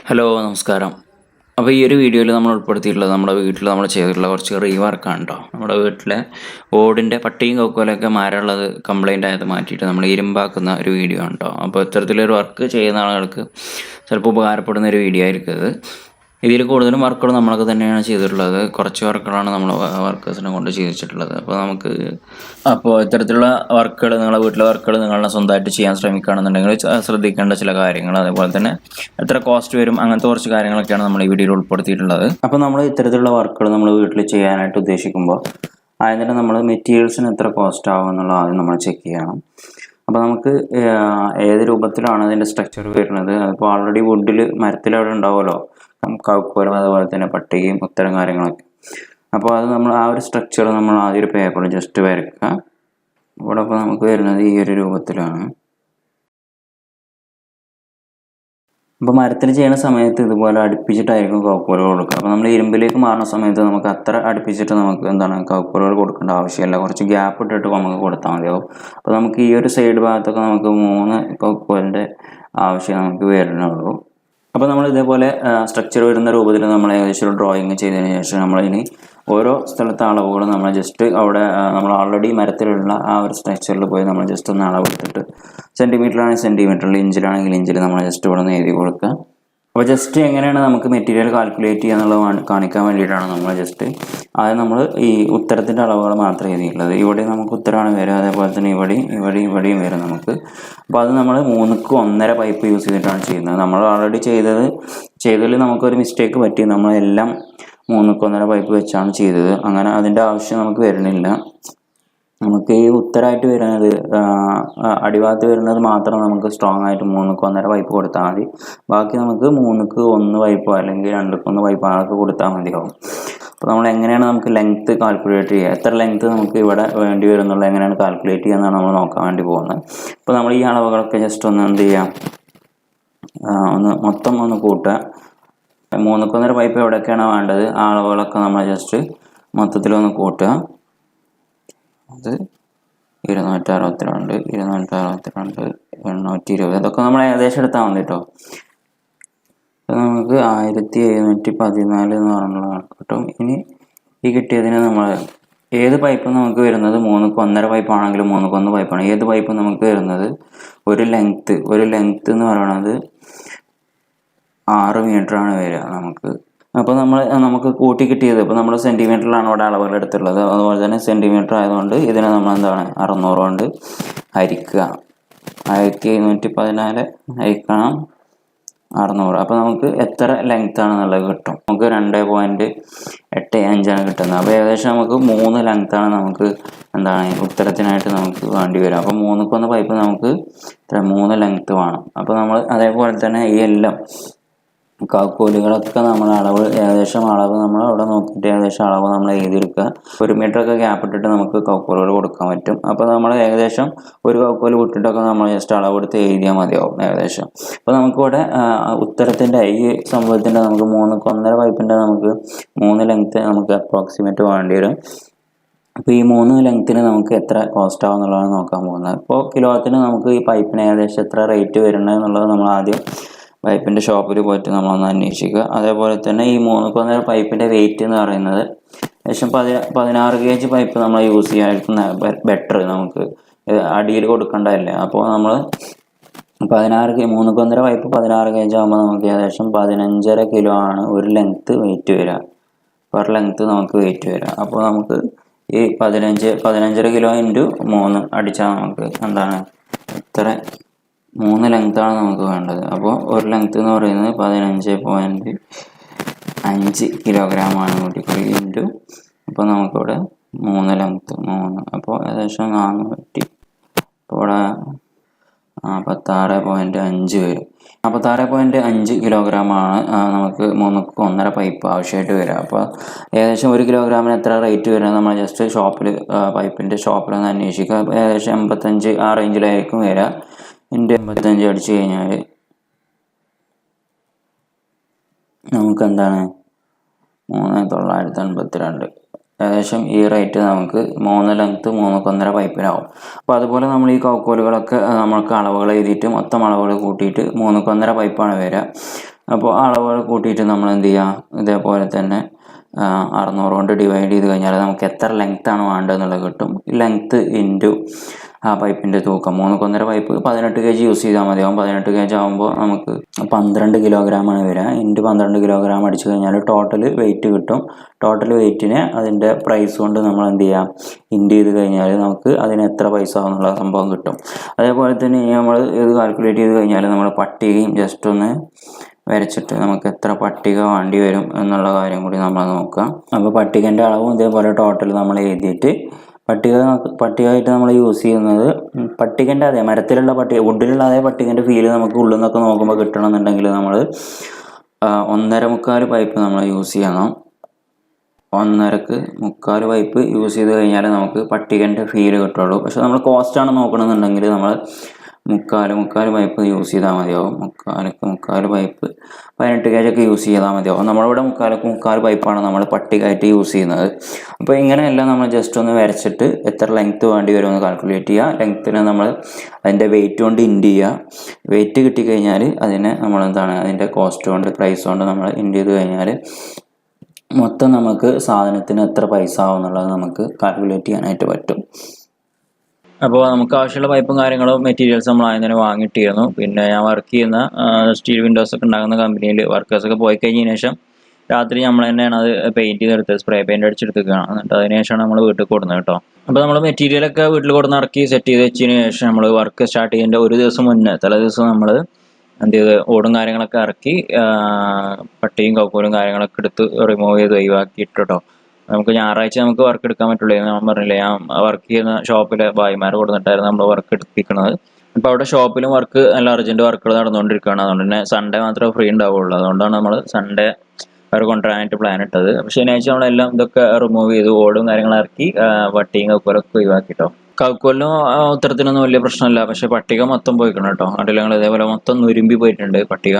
Hello നമസ്കാരം. അപ്പോൾ ഈ ഒരു വീഡിയോയിൽ നമ്മൾ ഉൾപ്പെടുത്തിയിട്ടുള്ളത് നമ്മുടെ വീട്ടിൽ നമ്മൾ ചെയ്തിട്ടുള്ള കുറച്ച് റീവർക്കാണ് കേട്ടോ നമ്മുടെ വീട്ടിലെ ഓടിന്റെ പട്ടിയും കൊക്കോലൊക്കെ മരമുള്ളത് കംപ്ലൈന്റ് ആയത് മാറ്റിയിട്ട് നമ്മൾ ഇരുമ്പാക്കുന്ന ഒരു വീഡിയോ ആണ് കേട്ടോ അപ്പോൾ ഇത്തരത്തിലൊരു വർക്ക് ചെയ്യുന്ന ആളുകൾക്ക് ചിലപ്പോൾ ഉപകാരപ്പെടുന്ന ഒരു വീഡിയോ ആയിരിക്കും ഇത് ഇതിൽ കൂടുതലും വർക്കുകൾ നമ്മളൊക്കെ തന്നെയാണ് ചെയ്തിട്ടുള്ളത്. കുറച്ച് വർക്കുകളാണ് നമ്മൾ വർക്കേഴ്സിനെ കൊണ്ട് ചെയ്തിട്ടുള്ളത്. അപ്പോൾ നമുക്ക് അപ്പോൾ ഇത്തരത്തിലുള്ള വർക്കുകൾ നിങ്ങളുടെ വീട്ടിലെ വർക്കുകൾ നിങ്ങളെ സ്വന്തമായിട്ട് ചെയ്യാൻ ശ്രമിക്കുകയാണെന്നുണ്ടെങ്കിൽ ശ്രദ്ധിക്കേണ്ട ചില കാര്യങ്ങൾ. അതുപോലെ തന്നെ എത്ര കോസ്റ്റ് വരും അങ്ങനത്തെ കുറച്ച് കാര്യങ്ങളൊക്കെയാണ് നമ്മൾ ഈ വീഡിയോയിൽ ഉൾപ്പെടുത്തിയിട്ടുള്ളത്. അപ്പോൾ നമ്മൾ ഇത്തരത്തിലുള്ള വർക്കുകൾ നമ്മൾ വീട്ടിൽ ചെയ്യാനായിട്ട് ഉദ്ദേശിക്കുമ്പോൾ ആദ്യം തന്നെ നമ്മൾ മെറ്റീരിയൽസിന് എത്ര കോസ്റ്റ് ആവും എന്നുള്ള ആദ്യം നമ്മൾ ചെക്ക് ചെയ്യണം. അപ്പോൾ നമുക്ക് ഏത് രൂപത്തിലാണ് ഇതിന്റെ സ്ട്രക്ചർ വരുന്നത്? അപ്പോൾ ഓൾറെഡി വുഡിൽ മരത്തിൽ അവിടെ ഉണ്ടാവുമല്ലോ. കൗക്കോലും അതുപോലെ തന്നെ പട്ടികയും ഉത്തരം കാര്യങ്ങളൊക്കെ. അപ്പോൾ അത് നമ്മൾ ആ ഒരു സ്ട്രക്ചർ നമ്മൾ ആദ്യം ഒരു പേപ്പറിൽ ജസ്റ്റ് വരയ്ക്കുക ഇവിടെ ഇപ്പോൾ നമുക്ക് വരുന്നത് ഈ ഒരു രൂപത്തിലാണ്. അപ്പോൾ മരത്തിൽ ചെയ്യുന്ന സമയത്ത് ഇതുപോലെ അടുപ്പിച്ചിട്ടായിരിക്കും കൗക്കോലുകൾ കൊടുക്കുക. അപ്പോൾ നമ്മൾ ഇരുമ്പിലേക്ക് മാറുന്ന സമയത്ത് നമുക്ക് അത്ര അടുപ്പിച്ചിട്ട് നമുക്ക് എന്താണ് കൗക്കോലുകൾ കൊടുക്കേണ്ട ആവശ്യമില്ല. കുറച്ച് ഗ്യാപ്പ് ഇട്ടിട്ട് നമുക്ക് കൊടുത്താൽ മതിയാവും. അപ്പോൾ നമുക്ക് ഈ ഒരു സൈഡ് ഭാഗത്തൊക്കെ നമുക്ക് മൂന്ന് കൗക്കോലിന്റെ ആവശ്യം നമുക്ക് വരുന്നുള്ളൂ. അപ്പോൾ നമ്മൾ ഇതേപോലെ സ്ട്രക്ചർ വരുന്ന രൂപത്തിൽ നമ്മൾ ഏകദേശം ഡ്രോയിങ് ചെയ്തതിന് ശേഷം നമ്മളിനി ഓരോ സ്ഥലത്തെ അളവുകൾ നമ്മൾ ജസ്റ്റ് അവിടെ നമ്മൾ ഓൾറെഡി മരത്തിലുള്ള ആ ഒരു സ്ട്രക്ചറിൽ പോയി നമ്മൾ ജസ്റ്റ് ഒന്ന് അളവെടുത്തിട്ട് സെന്റിമീറ്ററാണെങ്കിൽ സെന്റിമീറ്ററിൽ ഇഞ്ചിലാണെങ്കിൽ ഇഞ്ചിൽ നമ്മൾ ജസ്റ്റ് ഇവിടെ നിന്ന് എഴുതി കൊടുക്കുക. അപ്പോൾ ജസ്റ്റ് എങ്ങനെയാണ് നമുക്ക് മെറ്റീരിയൽ കാൽക്കുലേറ്റ് ചെയ്യുക കാണിക്കാൻ വേണ്ടിയിട്ടാണ് നമ്മൾ ജസ്റ്റ് അത് നമ്മൾ ഈ ഉത്തരത്തിന്റെ അളവുകൾ മാത്രമേ എഴുതിയിട്ടുള്ളത്. ഇവിടെ നമുക്ക് ഉത്തരമാണ് വരിക അതേപോലെ തന്നെ ഇവിടെയും ഇവിടെയും ഇവിടെയും വരും നമുക്ക്. അപ്പോൾ അത് നമ്മൾ മൂന്നുക്ക് ഒന്നര പൈപ്പ് യൂസ് ചെയ്തിട്ടാണ് ചെയ്യുന്നത്. നമ്മൾ ഓൾറെഡി ചെയ്തത് ചെയ്തതിൽ നമുക്കൊരു മിസ്റ്റേക്ക് പറ്റി. നമ്മളെല്ലാം മൂന്നുക്ക് ഒന്നര പൈപ്പ് വെച്ചാണ് ചെയ്തത്. അങ്ങനെ അതിന്റെ ആവശ്യം നമുക്ക് വരുന്നില്ല. നമുക്ക് ഈ ഉത്തരമായിട്ട് വരുന്നത് അടിഭാഗത്ത് വരുന്നത് മാത്രം നമുക്ക് സ്ട്രോങ് ആയിട്ട് മൂന്നുക്ക് ഒന്നര പൈപ്പ് കൊടുത്താൽ മതി. ബാക്കി നമുക്ക് മൂന്നുക്ക് ഒന്ന് പൈപ്പോ അല്ലെങ്കിൽ രണ്ടുക്ക് ഒന്ന് പൈപ്പോ അതൊക്കെ കൊടുത്താൽ മതിയാവും. അപ്പോൾ നമ്മൾ എങ്ങനെയാണ് നമുക്ക് ലെങ്ത്ത് കാൽക്കുലേറ്റ് ചെയ്യുക? എത്ര ലെങ്ത്ത് നമുക്ക് ഇവിടെ വേണ്ടി വരുന്നുള്ളൂ? എങ്ങനെയാണ് കാൽക്കുലേറ്റ് ചെയ്യുക എന്നാണ് നമ്മൾ നോക്കാൻ വേണ്ടി പോകുന്നത്. അപ്പോൾ നമ്മൾ ഈ അളവുകളൊക്കെ ജസ്റ്റ് ഒന്ന് എന്ത് ചെയ്യാം ഒന്ന് മൊത്തം ഒന്ന് കൂട്ടുക. മൂന്നുക്കൊന്നര പൈപ്പ് എവിടെയൊക്കെയാണ് വേണ്ടത്? ആ അളവുകളൊക്കെ നമ്മൾ ജസ്റ്റ് മൊത്തത്തിലൊന്ന് കൂട്ടുക. അത് ഇരുന്നൂറ്റി അറുപത്തിരണ്ട് ഇരുന്നൂറ്റി അറുപത്തിരണ്ട് എണ്ണൂറ്റി ഇരുപത് ഇതൊക്കെ നമ്മൾ ഏകദേശം എടുത്താൽ മതി കേട്ടോ അപ്പം നമുക്ക് ആയിരത്തി എഴുന്നൂറ്റി പതിനാല് എന്ന് പറഞ്ഞുള്ള കണക്ക് കിട്ടും. ഇനി ഈ കിട്ടിയതിന് നമ്മൾ ഏത് പൈപ്പ് നമുക്ക് വരുന്നത് മൂന്നുക്ക് ഒന്നര പൈപ്പ് ആണെങ്കിലും മൂന്നുക്ക് ഒന്ന് പൈപ്പാണ്. ഏത് പൈപ്പ് നമുക്ക് വരുന്നത് ഒരു ലെങ്ത്ത് ഒരു ലെങ്ത്ത് എന്ന് പറയുന്നത് ആറ് ആണ് വരിക നമുക്ക്. അപ്പോൾ നമ്മൾ നമുക്ക് കൂട്ടി കിട്ടിയത് ഇപ്പോൾ നമ്മൾ സെന്റിമീറ്ററിലാണ് ഇവിടെ അളവുകൾ എടുത്തിട്ടുള്ളത്. അതുപോലെ തന്നെ സെന്റിമീറ്റർ ആയതുകൊണ്ട് ഇതിനെ നമ്മൾ എന്താണ് അറുന്നൂറ് കൊണ്ട് ഹരിക്കുക. ആയിരത്തി എഴുന്നൂറ്റി പതിനാല് ഹരിക്കണം അറുന്നൂറ്. അപ്പോൾ നമുക്ക് എത്ര ലെങ്ത് ആണെന്നുള്ളത് കിട്ടും. നമുക്ക് രണ്ട് പോയിന്റ് എട്ട് അഞ്ചാണ് കിട്ടുന്നത്. അപ്പോൾ ഏകദേശം നമുക്ക് മൂന്ന് ലെങ്ത് ആണ് നമുക്ക് എന്താണ് ഉത്തരത്തിനായിട്ട് നമുക്ക് വേണ്ടി വരും. അപ്പോൾ മൂന്നുക്കൊന്ന് പൈപ്പ് നമുക്ക് മൂന്ന് ലെങ്ത്ത് വേണം. അപ്പോൾ നമ്മൾ അതേപോലെ തന്നെ ഈ എല്ലാം കാക്കോലുകളൊക്കെ നമ്മൾ അളവ് ഏകദേശം അളവ് നമ്മൾ അവിടെ നോക്കിയിട്ട് ഏകദേശം അളവ് നമ്മൾ എഴുതിയെടുക്കുക. ഒരു മീറ്റർ ഒക്കെ ഗ്യാപ്പ് ഇട്ടിട്ട് നമുക്ക് കൗക്കോലുകൾ കൊടുക്കാൻ പറ്റും. അപ്പോൾ നമ്മൾ ഏകദേശം ഒരു കൗക്കോൽ വിട്ടിട്ടൊക്കെ നമ്മൾ ജസ്റ്റ് അളവ് എടുത്ത് എഴുതിയാൽ മതിയാവും ഏകദേശം. അപ്പോൾ നമുക്കിവിടെ ഉത്തരത്തിന്റെ ഈ സംഭവത്തിന്റെ നമുക്ക് മൂന്ന് ഒന്നര പൈപ്പിന്റെ നമുക്ക് മൂന്ന് ലെങ്ത്ത് നമുക്ക് അപ്രോക്സിമേറ്റ് വേണ്ടി വരും. അപ്പോൾ ഈ മൂന്ന് ലെങ്ത്തിന് നമുക്ക് എത്ര കോസ്റ്റ് ആവും എന്നുള്ളതാണ് നോക്കാൻ പോകുന്നത്. ഇപ്പോൾ കിലോത്തിന് നമുക്ക് ഈ പൈപ്പിന് ഏകദേശം എത്ര റേറ്റ് വരുന്നത് എന്നുള്ളത് നമ്മൾ ആദ്യം പൈപ്പിന്റെ ഷോപ്പിൽ പോയിട്ട് നമ്മളൊന്ന് അന്വേഷിക്കുക. അതേപോലെ തന്നെ ഈ മൂന്ന് കൊന്ന പൈപ്പിന്റെ വെയിറ്റ് എന്ന് പറയുന്നത് ഏകദേശം പതി പതിനാറ് കെ ജി പൈപ്പ് നമ്മൾ യൂസ് ചെയ്യാനായിട്ട് ബെറ്റർ നമുക്ക്. അടിയിൽ കൊടുക്കേണ്ടതല്ലേ? അപ്പോൾ നമ്മൾ പതിനാറ് കെ മൂന്ന് കൊന്നര പൈപ്പ് പതിനാറ് കെ ജി ആകുമ്പോൾ നമുക്ക് ഏകദേശം പതിനഞ്ചര കിലോ ആണ് ഒരു ലെങ്ത്ത് വെയിറ്റ് വരിക. പെർ ലെങ്ത്ത് നമുക്ക് വെയിറ്റ് വരിക. അപ്പോൾ നമുക്ക് ഈ പതിനഞ്ച് പതിനഞ്ചര കിലോ ഇന്റു മൂന്ന് അടിച്ചാൽ നമുക്ക് എന്താണ്? ഇത്ര മൂന്ന് ആണ് നമുക്ക് വേണ്ടത്. അപ്പോൾ ഒരു ലെങ്ത് എന്ന് പറയുന്നത് പതിനഞ്ച് പോയിന്റ് അഞ്ച് കിലോഗ്രാമാണ് കൂട്ടിക്കൊടി ഇന്റു അപ്പോൾ നമുക്കിവിടെ മൂന്ന് ലെങ്ത്ത് മൂന്ന്. അപ്പോൾ ഏകദേശം നാനൂറ്റി ഇപ്പോൾ ഇവിടെ നാൽപ്പത്താറ് പോയിന്റ് അഞ്ച് വരും. നാൽപ്പത്താറ് പോയിന്റ് അഞ്ച് കിലോഗ്രാമാണ് നമുക്ക് മൂന്നുക്ക് ഒന്നര പൈപ്പ് ആവശ്യമായിട്ട് വരിക അപ്പോൾ ഏകദേശം ഒരു കിലോഗ്രാമിന് എത്ര റേറ്റ് വരുന്നത് നമ്മൾ ജസ്റ്റ് ഷോപ്പിൽ പൈപ്പിന്റെ ഷോപ്പിൽ ഒന്ന് അന്വേഷിക്കുക ഏകദേശം എൺപത്തഞ്ച് ആ റേഞ്ചിലായിരിക്കും വരിക ഇന്റെ എൺപത്തഞ്ച് അടിച്ചു കഴിഞ്ഞാൽ നമുക്ക് എന്താണ് മൂന്ന് തൊള്ളായിരത്തി അൻപത്തിരണ്ട്. ഏകദേശം ഈ റേറ്റ് നമുക്ക് മൂന്ന് ലെങ്ത്ത് മൂന്നൊക്കൊന്നര പൈപ്പിനാവും അപ്പോൾ അതുപോലെ നമ്മൾ ഈ കൗക്കോലുകളൊക്കെ നമുക്ക് അളവുകൾ എഴുതിയിട്ട് മൊത്തം അളവുകൾ കൂട്ടിയിട്ട് മൂന്നൊക്കൊന്നര പൈപ്പാണ് വരിക. അപ്പോൾ അളവുകൾ കൂട്ടിയിട്ട് നമ്മൾ എന്ത് ചെയ്യുക ഇതേപോലെ തന്നെ അറുന്നൂറ് കൊണ്ട് ഡിവൈഡ് ചെയ്ത് കഴിഞ്ഞാൽ നമുക്ക് എത്ര ലെങ്ത്താണ് വേണ്ടതെന്നുള്ളത് കിട്ടും. ലെങ്ത്ത് ഇന്റു ആ പൈപ്പിന്റെ തൂക്കം മൂന്ന് കൊന്നര പൈപ്പ് പതിനെട്ട് കെ ജി യൂസ് ചെയ്താൽ മതിയാവും പതിനെട്ട് കെ ജി ആകുമ്പോൾ നമുക്ക് പന്ത്രണ്ട് കിലോഗ്രാമാണ് വരിക. ഇന്റു പന്ത്രണ്ട് കിലോഗ്രാം അടിച്ചു കഴിഞ്ഞാൽ ടോട്ടൽ വെയിറ്റ് കിട്ടും. ടോട്ടൽ വെയിറ്റിനെ അതിന്റെ പ്രൈസ് കൊണ്ട് നമ്മൾ എന്ത് ചെയ്യാം? ഇന്റു ചെയ്ത് കഴിഞ്ഞാൽ നമുക്ക് അതിന് എത്ര പൈസ ആവും എന്നുള്ള സംഭവം കിട്ടും. അതേപോലെ തന്നെ നമ്മൾ ഇത് കാൽക്കുലേറ്റ് ചെയ്ത് കഴിഞ്ഞാൽ നമ്മൾ പട്ടികയും ജസ്റ്റ് ഒന്ന് വരച്ചിട്ട് നമുക്ക് എത്ര പട്ടിക വേണ്ടി വരും എന്നുള്ള കാര്യം കൂടി നമ്മൾ നോക്കുക അപ്പോൾ പട്ടികന്റെ അളവും ഇതേപോലെ ടോട്ടൽ നമ്മൾ എഴുതിയിട്ട് പട്ടിക പട്ടികയായിട്ട് നമ്മൾ യൂസ് ചെയ്യുന്നത്. പട്ടികന്റെ അതേ മരത്തിലുള്ള പട്ടിക വുഡിലുള്ള അതേ പട്ടികന്റെ ഫീൽ നമുക്ക് ഉള്ളിൽ നിന്നൊക്കെ നോക്കുമ്പോൾ കിട്ടണമെന്നുണ്ടെങ്കിൽ നമ്മൾ ഒന്നര മുക്കാൽ പൈപ്പ് നമ്മൾ യൂസ് ചെയ്യണം. ഒന്നരക്ക് മുക്കാൽ പൈപ്പ് യൂസ് ചെയ്ത് കഴിഞ്ഞാൽ നമുക്ക് പട്ടികന്റെ ഫീൽ കിട്ടുള്ളൂ. പക്ഷെ നമ്മൾ കോസ്റ്റാണ് നോക്കണമെന്നുണ്ടെങ്കിൽ നമ്മൾ മുക്കാൽ മുക്കാൽ പൈപ്പ് യൂസ് ചെയ്താൽ മതിയാവും. മുക്കാലക്ക് മുക്കാൽ പൈപ്പ് പതിനെട്ട് കേജൊക്കെ യൂസ് ചെയ്താൽ മതിയാവും. നമ്മളിവിടെ മുക്കാലക്ക് മുക്കാൽ പൈപ്പാണ് നമ്മൾ പട്ടികയായിട്ട് യൂസ് ചെയ്യുന്നത്. അപ്പോൾ ഇങ്ങനെയല്ല നമ്മൾ ജസ്റ്റ് ഒന്ന് വരച്ചിട്ട് എത്ര ലെങ്ത്ത് വേണ്ടി വരും എന്ന് കാൽക്കുലേറ്റ് ചെയ്യുക ലെങ്ത്തിനെ നമ്മൾ അതിന്റെ വെയിറ്റ് കൊണ്ട് ഇൻഡ് ചെയ്യുക. വെയിറ്റ് കിട്ടിക്കഴിഞ്ഞാൽ അതിനെ നമ്മൾ എന്താണ് അതിന്റെ കോസ്റ്റ് കൊണ്ട് പ്രൈസ് കൊണ്ട് നമ്മൾ ഇൻഡ് ചെയ്ത് കഴിഞ്ഞാൽ മൊത്തം നമുക്ക് സാധനത്തിന് എത്ര പൈസ ആവും എന്നുള്ളത് നമുക്ക് കാൽക്കുലേറ്റ് ചെയ്യാനായിട്ട് പറ്റും. അപ്പോൾ നമുക്ക് ആവശ്യമുള്ള പൈപ്പും കാര്യങ്ങളും മെറ്റീരിയൽസ് നമ്മൾ ആദ്യം തന്നെ വാങ്ങിയിട്ടിരുന്നു. പിന്നെ ഞാൻ വർക്ക് ചെയ്യുന്ന സ്റ്റീൽ വിൻഡോസ് ഒക്കെ ഉണ്ടാകുന്ന കമ്പനിയിൽ വർക്കേഴ്സൊക്കെ പോയി കഴിഞ്ഞതിന് ശേഷം രാത്രി നമ്മൾ തന്നെയാണ് അത് പെയിന്റ് ചെയ്തെടുത്ത് സ്പ്രേ പെയിന്റ് അടിച്ചെടുത്തേക്കാണ് എന്നിട്ട് അതിന് ശേഷമാണ് നമ്മൾ വീട്ടിൽ കൊടുക്കുന്നത് കേട്ടോ. അപ്പോൾ നമ്മൾ മെറ്റീരിയലൊക്കെ വീട്ടിൽ കൊടുന്ന് ഇറക്കി സെറ്റ് ചെയ്ത് വെച്ചതിന് ശേഷം നമ്മൾ വർക്ക് സ്റ്റാർട്ട് ചെയ്യേണ്ട ഒരു ദിവസം മുന്നേ തലേ ദിവസം നമ്മൾ എന്ത് ചെയ്ത് ഓടും കാര്യങ്ങളൊക്കെ ഇറക്കി പട്ടിയും കൗക്കൂലും കാര്യങ്ങളൊക്കെ എടുത്ത് റിമൂവ് ചെയ്ത് ഒഴിവാക്കിയിട്ട് കേട്ടോ. നമുക്ക് ഞായറാഴ്ച നമുക്ക് വർക്ക് എടുക്കാൻ പറ്റുള്ളൂ. ഞാൻ പറഞ്ഞില്ലേ ഞാൻ വർക്ക് ചെയ്യുന്ന ഷോപ്പിലെ ഭായിമാർ കൊടുത്തിട്ടായിരുന്നു നമ്മൾ വർക്ക് എടുപ്പിക്കുന്നത് അപ്പോൾ അവിടെ ഷോപ്പിലും വർക്ക് നല്ല അർജന്റ് വർക്കുകൾ നടന്നുകൊണ്ടിരിക്കുകയാണ്. അതുകൊണ്ട് തന്നെ സൺഡേ മാത്രമേ ഫ്രീ ഉണ്ടാവുള്ളൂ അതുകൊണ്ടാണ് നമ്മൾ സൺഡേ അവർ കൊണ്ടുവരാനായിട്ട് പ്ലാൻ ഇട്ടത്. അപ്പോൾ ശനിയാഴ്ച നമ്മളെല്ലാം ഇതൊക്കെ റിമൂവ് ചെയ്തു ഓടും കാര്യങ്ങൾ ഇറക്കി വട്ടിയും കൗക്കോലൊക്കെ ഒഴിവാക്കിട്ടോ കൗക്കോലിനും ഉത്തരത്തിനൊന്നും വലിയ പ്രശ്നമില്ല. പക്ഷേ പട്ടിക മൊത്തം പോയിക്കണം കേട്ടോ അടിലങ്ങൾ ഇതേപോലെ മൊത്തം നുരുമ്പി പോയിട്ടുണ്ട് പട്ടിക.